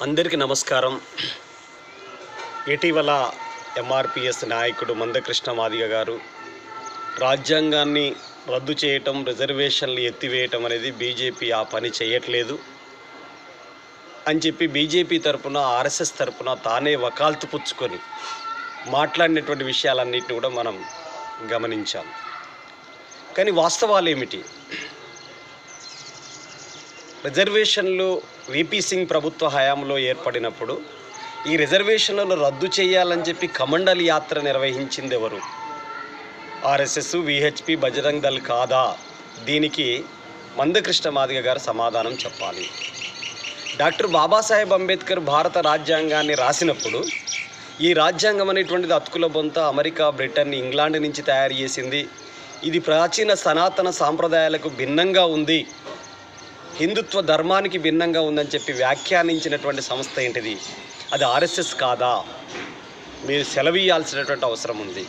అందరికీ నమస్కారం. ఇటీవల ఎంఆర్పిఎస్ నాయకుడు మందకృష్ణ మాదిగ గారు రాజ్యాంగాన్ని రద్దు చేయటం రిజర్వేషన్లు ఎత్తివేయటం అనేది బీజేపీ ఆ పని చేయట్లేదు. అని చెప్పి బీజేపీ తరపున ఆర్ఎస్ఎస్ తరపున తానే వకాల్తు పుచ్చుకొని మాట్లాడినటువంటి విషయాలన్నింటినీ కూడా మనం గమనించాం. కానీ వాస్తవాలు ఏమిటి రిజర్వేషన్లు విపి సింగ్ ప్రభుత్వ హయాంలో ఏర్పడినప్పుడు ఈ రిజర్వేషన్లను రద్దు చేయాలని చెప్పి కమండల్ యాత్ర నిర్వహించింది ఎవరు? ఆర్ఎస్ఎస్ విహెచ్పి బజరంగ్ దళ్ కాదా? దీనికి మందకృష్ణ మాదిగ గారు సమాధానం చెప్పాలి. డాక్టర్ బాబాసాహెబ్ అంబేద్కర్ భారత రాజ్యాంగాన్ని రాసినప్పుడు ఈ రాజ్యాంగం అనేటువంటిది అతుకుల బొంత అమెరికా బ్రిటన్ ఇంగ్లాండ్ నుంచి తయారు చేసింది. ఇది ప్రాచీన సనాతన సాంప్రదాయాలకు భిన్నంగా ఉంది. హిందుత్వ ధర్మానికి భిన్నంగా ఉందని చెప్పి వ్యాఖ్యానించినటువంటి సంస్థ ఏంటిది? అది ఆర్ఎస్ఎస్ కాదా? మీరు సెలవీయాల్సినటువంటి అవసరం ఉంది.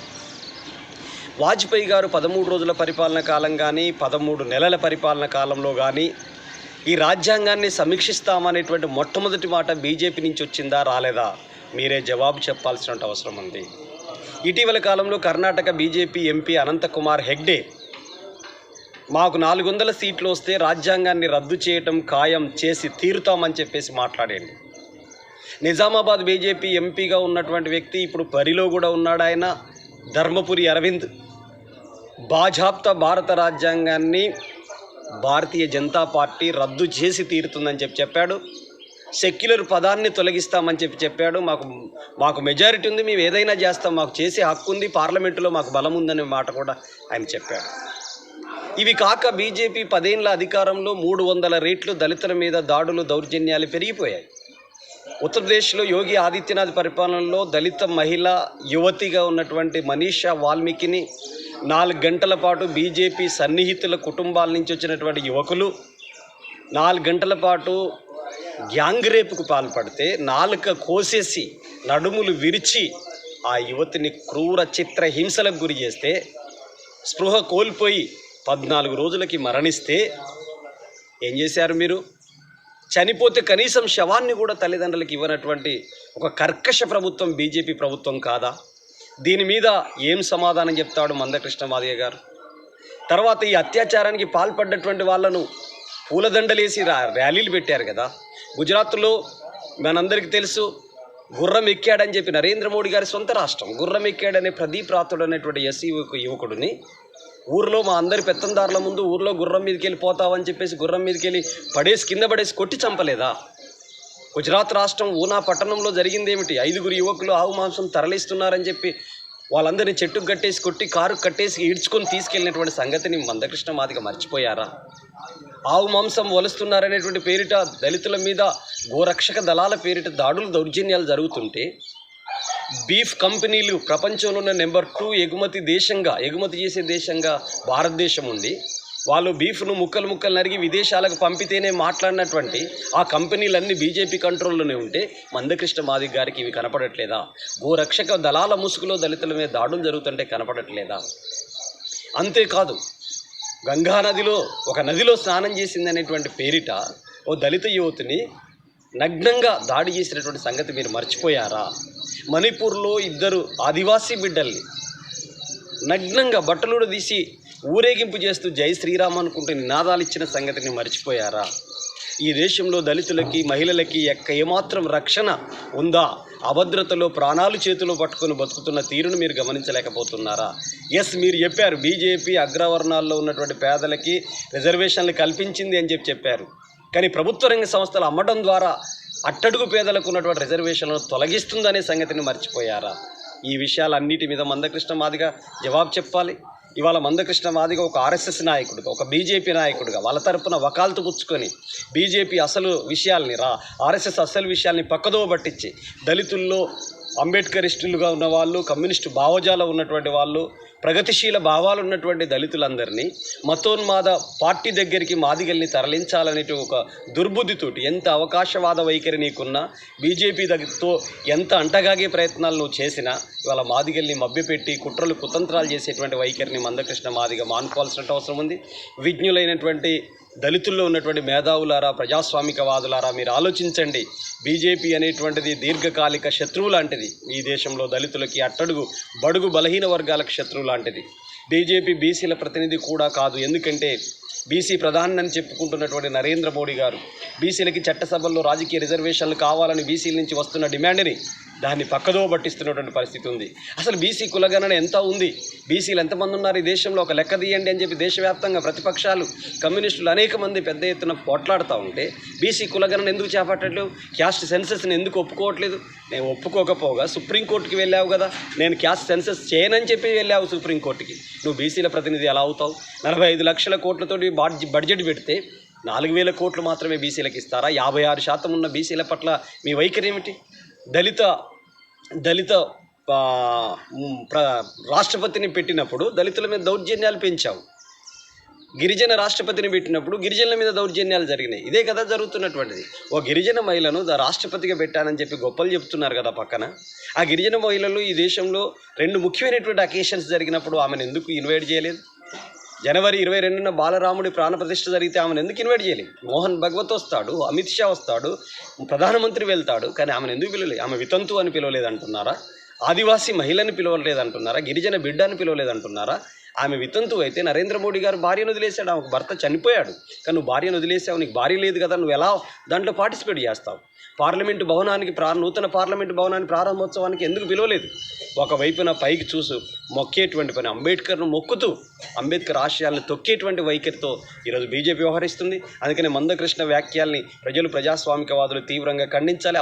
వాజ్పేయి గారు పదమూడు రోజుల పరిపాలన కాలం కానీ పదమూడు నెలల పరిపాలన కాలంలో కానీ ఈ రాజ్యాంగాన్ని సమీక్షిస్తామనేటువంటి మొట్టమొదటి మాట బీజేపీ నుంచి వచ్చిందా రాలేదా? మీరే జవాబు చెప్పాల్సిన అవసరం ఉంది. ఇటీవల కాలంలో కర్ణాటక బీజేపీ ఎంపీ అనంతకుమార్ హెగ్డే మాకు నాలుగు వందల సీట్లు వస్తే రాజ్యాంగాన్ని రద్దు చేయటం ఖాయం చేసి తీరుతామని చెప్పేసి మాట్లాడండి. నిజామాబాద్ బీజేపీ ఎంపీగా ఉన్నటువంటి వ్యక్తి ఇప్పుడు పరిలో కూడా ఉన్నాడు ఆయన ధర్మపురి అరవింద్. బాజాప్తా భారత రాజ్యాంగాన్ని భారతీయ జనతా పార్టీ రద్దు చేసి తీరుతుందని చెప్పి చెప్పాడు. సెక్యులర్ పదాన్ని తొలగిస్తామని చెప్పి చెప్పాడు. మాకు మాకు మెజారిటీ ఉంది మేము ఏదైనా చేస్తాం మాకు చేసే హక్కు ఉంది పార్లమెంటులో మాకు బలం ఉందనే మాట కూడా ఆయన చెప్పాడు. ఇవి కాక బీజేపీ పదేళ్ళ అధికారంలో మూడు వందల రేట్లు దళితుల మీద దాడులు దౌర్జన్యాలు పెరిగిపోయాయి. ఉత్తరప్రదేశ్లో యోగి ఆదిత్యనాథ్ పరిపాలనలో దళిత మహిళ యువతిగా ఉన్నటువంటి మనీషా వాల్మీకిని నాలుగు గంటల పాటు బీజేపీ సన్నిహితుల కుటుంబాల నుంచి వచ్చినటువంటి యువకులు నాలుగు గంటల పాటు గ్యాంగ్ రేపుకు పాల్పడితే నాలుక కోసేసి నడుములు విరిచి ఆ యువతిని క్రూర చిత్ర హింసలకు గురి చేస్తే స్పృహ కోల్పోయి పద్నాలుగు రోజులకి మరణిస్తే ఏం చేశారు మీరు? చనిపోతే కనీసం శవాన్ని కూడా తల్లిదండ్రులకు ఇవ్వనటువంటి ఒక కర్కశ ప్రభుత్వం బీజేపీ ప్రభుత్వం కాదా? దీని మీద ఏం సమాధానం చెప్తాడు మందకృష్ణ మాదయ్య గారు? తర్వాత ఈ అత్యాచారానికి పాల్పడ్డటువంటి వాళ్ళను పూలదండలేసి రా ర్యాలీలు పెట్టారు కదా. గుజరాత్లో మనందరికీ తెలుసు గుర్రం ఎక్కాడని చెప్పి నరేంద్ర మోడీ గారి సొంత రాష్ట్రం గుర్రం ఎక్కాడనే ప్రదీప్ రాథోడ్ అనేటువంటి ఎస్సీ యువకుడిని ఊర్లో మా అందరి పెత్తందారుల ముందు ఊర్లో గుర్రం మీదకి వెళ్ళి పోతావని చెప్పేసి గుర్రం మీదకి వెళ్ళి పడేసి కింద పడేసి కొట్టి చంపలేదా? గుజరాత్ రాష్ట్రం ఊనా పట్టణంలో జరిగింది ఏమిటి? ఐదుగురు యువకులు ఆవు మాంసం తరలిస్తున్నారని చెప్పి వాళ్ళందరినీ చెట్టుకు కట్టేసి కొట్టి కారు కట్టేసి ఈడ్చుకొని తీసుకెళ్ళినటువంటి సంగతిని మందకృష్ణ మాదిగా మర్చిపోయారా? ఆవు మాంసం వలుస్తున్నారనేటువంటి పేరిట దళితుల మీద గోరక్షక దళాల పేరిట దాడులు దౌర్జన్యాలు జరుగుతుంటే బీఫ్ కంపెనీలు ప్రపంచంలో ఉన్న నెంబర్ టూ ఎగుమతి దేశంగా ఎగుమతి చేసే దేశంగా భారతదేశం ఉంది. వాళ్ళు బీఫ్ను ముక్కలు ముక్కలు నరిగి విదేశాలకు పంపితేనే మాట్లాడినటువంటి ఆ కంపెనీలన్నీ బీజేపీ కంట్రోల్లోనే ఉంటే మందకృష్ణ మాదిక్ గారికి ఇవి కనపడట్లేదా? గోరక్షక దళాల ముసుగులో దళితుల మీద దాడులు జరుగుతుంటే కనపడట్లేదా? అంతేకాదు గంగా నదిలో ఒక నదిలో స్నానం చేసిందనేటువంటి పేరిట ఓ దళిత యువతిని నగ్నంగా దాడి చేసినటువంటి సంగతి మీరు మర్చిపోయారా? మణిపూర్లో ఇద్దరు ఆదివాసీ బిడ్డల్ని నగ్నంగా బట్టలుడు తీసి ఊరేగింపు చేస్తూ జై శ్రీరామ్ అనుకుంటూ నినాదాలు ఇచ్చిన సంగతిని మర్చిపోయారా? ఈ దేశంలో దళితులకి మహిళలకి ఎక్క ఏమాత్రం రక్షణ ఉందా? అభద్రతలో ప్రాణాలు చేతిలో పట్టుకొని బతుకుతున్న తీరును మీరు గమనించలేకపోతున్నారా? ఎస్ మీరు చెప్పారు. బీజేపీ అగ్రవర్ణాల్లో ఉన్నటువంటి పేదలకి రిజర్వేషన్లు కల్పించింది అని చెప్పి చెప్పారు. కానీ ప్రభుత్వ రంగ సంస్థలు అమ్మడం ద్వారా అట్టడుగు పేదలకు ఉన్నటువంటి రిజర్వేషన్లను తొలగిస్తుందనే సంగతిని మర్చిపోయారా? ఈ విషయాలన్నిటి మీద మందకృష్ణ మాదిగా జవాబు చెప్పాలి. ఇవాళ మందకృష్ణ మాదిగా ఒక ఆర్ఎస్ఎస్ నాయకుడిగా ఒక బీజేపీ నాయకుడిగా వాళ్ళ తరపున వకాల్తు పుచ్చుకొని బీజేపీ అసలు విషయాల్ని రా ఆర్ఎస్ఎస్ అసలు విషయాల్ని పక్కదోవ పట్టించి దళితుల్లో అంబేద్కరిస్టులుగా ఉన్న వాళ్ళు కమ్యూనిస్టు భావజాల ఉన్నటువంటి వాళ్ళు ప్రగతిశీల భావాలు ఉన్నటువంటి దళితులందరినీ మతోన్మాద పార్టీ దగ్గరికి మాదిగల్ని తరలించాలనే ఒక దుర్బుద్ధితోటి ఎంత అవకాశవాద వైఖరి నీకున్నా బీజేపీ దగ్గరతో ఎంత అంటగాగే ప్రయత్నాలు నువ్వు చేసినా ఇవాళ మాదిగల్ని మభ్యపెట్టి కుట్రలు కుతంత్రాలు చేసేటువంటి వైఖరిని మందకృష్ణ మాదిగ మానుకోవాల్సిన అవసరం ఉంది. విజ్ఞులైనటువంటి దళితుల్లో ఉన్నటువంటి మేధావులారా ప్రజాస్వామికవాదులారా మీరు ఆలోచించండి. బీజేపీ అనేటువంటిది దీర్ఘకాలిక శత్రువు లాంటిది. ఈ దేశంలో దళితులకి అట్టడుగు బడుగు బలహీన వర్గాలకు శత్రువు లాంటిది. బీజేపీ బీసీల ప్రతినిధి కూడా కాదు. ఎందుకంటే బీసీ ప్రధాని అని చెప్పుకుంటున్నటువంటి నరేంద్ర మోడీ గారు బీసీలకి చట్టసభల్లో రాజకీయ రిజర్వేషన్లు కావాలని బీసీల నుంచి వస్తున్న డిమాండ్ని దాన్ని పక్కదో పట్టిస్తున్నటువంటి పరిస్థితి ఉంది. అసలు బీసీ కులగణన ఎంత ఉంది? బీసీలు ఎంతమంది ఉన్నారు ఈ దేశంలో? ఒక లెక్క తీయండి అని చెప్పి దేశవ్యాప్తంగా ప్రతిపక్షాలు కమ్యూనిస్టులు అనేక మంది పెద్ద ఎత్తున పోట్లాడుతూ ఉంటే బీసీ కులగణన ఎందుకు చేపట్టట్లేవు క్యాస్ట్ సెన్సెస్ని ఎందుకు ఒప్పుకోవట్లేదు? నేను ఒప్పుకోకపోగా సుప్రీంకోర్టుకి వెళ్ళావు కదా నేను క్యాస్ట్ సెన్సెస్ చేయనని చెప్పి వెళ్ళావు సుప్రీంకోర్టుకి నువ్వు బీసీల ప్రతినిధి ఎలా అవుతావు? నలభై ఐదు లక్షల కోట్లతోటి బాడ్జి- బడ్జెట్ పెడితే నాలుగు వేల కోట్లు మాత్రమే బీసీలకు ఇస్తారా? యాభై ఆరు శాతం ఉన్న బీసీల పట్ల మీ వైఖరి ఏమిటి? దళిత దళిత రాష్ట్రపతిని పెట్టినప్పుడు దళితుల మీద దౌర్జన్యాలు పెంచావు. గిరిజన రాష్ట్రపతిని పెట్టినప్పుడు గిరిజనుల మీద దౌర్జన్యాలు జరిగినాయి. ఇదే కదా జరుగుతున్నటువంటిది. ఓ గిరిజన మహిళను రాష్ట్రపతిగా పెట్టానని చెప్పి గొప్పలు చెప్తున్నారు కదా పక్కన. ఆ గిరిజన మహిళలు ఈ దేశంలో రెండు ముఖ్యమైనటువంటి అకేషన్స్ జరిగినప్పుడు ఆమెను ఎందుకు ఇన్వైట్ చేయలేదు? జనవరి ఇరవై రెండున బాలరాముడి ప్రాణప్రతిష్ఠ జరిగితే ఆమెను ఎందుకు ఇన్వైట్ చేయలేదు? మోహన్ భగవత్ వస్తాడు అమిత్ షా వస్తాడు ప్రధానమంత్రి వెళ్తాడు కానీ ఆమెను ఎందుకు పిలవలేదు? ఆమె వితంతు అని పిలవలేదు అంటున్నారా ఆదివాసీ మహిళని పిలవలేదంటున్నారా? గిరిజన బిడ్డ అని పిలవలేదు అంటున్నారా ఆమె వితంతు అయితే నరేంద్ర మోడీ గారు భార్యను వదిలేశాడు. ఆమెకు భర్త చనిపోయాడు. కానీ నువ్వు భార్యను వదిలేసావు. నీకు భార్య లేదు కదా. నువ్వు ఎలా దాంట్లో పార్టిసిపేట్ చేస్తావు? పార్లమెంటు భవనానికి ప్రా నూతన పార్లమెంటు భవనానికి ప్రారంభోత్సవానికి ఎందుకు పిలవలేదు? ఒకవైపున పైకి చూసు మొక్కేటువంటి పని అంబేద్కర్ను మొక్కుతూ అంబేద్కర్ ఆశయాలను తొక్కేటువంటి వైఖరితో ఈరోజు బీజేపీ వ్యవహరిస్తుంది. అందుకనే మందకృష్ణ వ్యాఖ్యల్ని ప్రజలు ప్రజాస్వామికవాదులు తీవ్రంగా ఖండించాలి.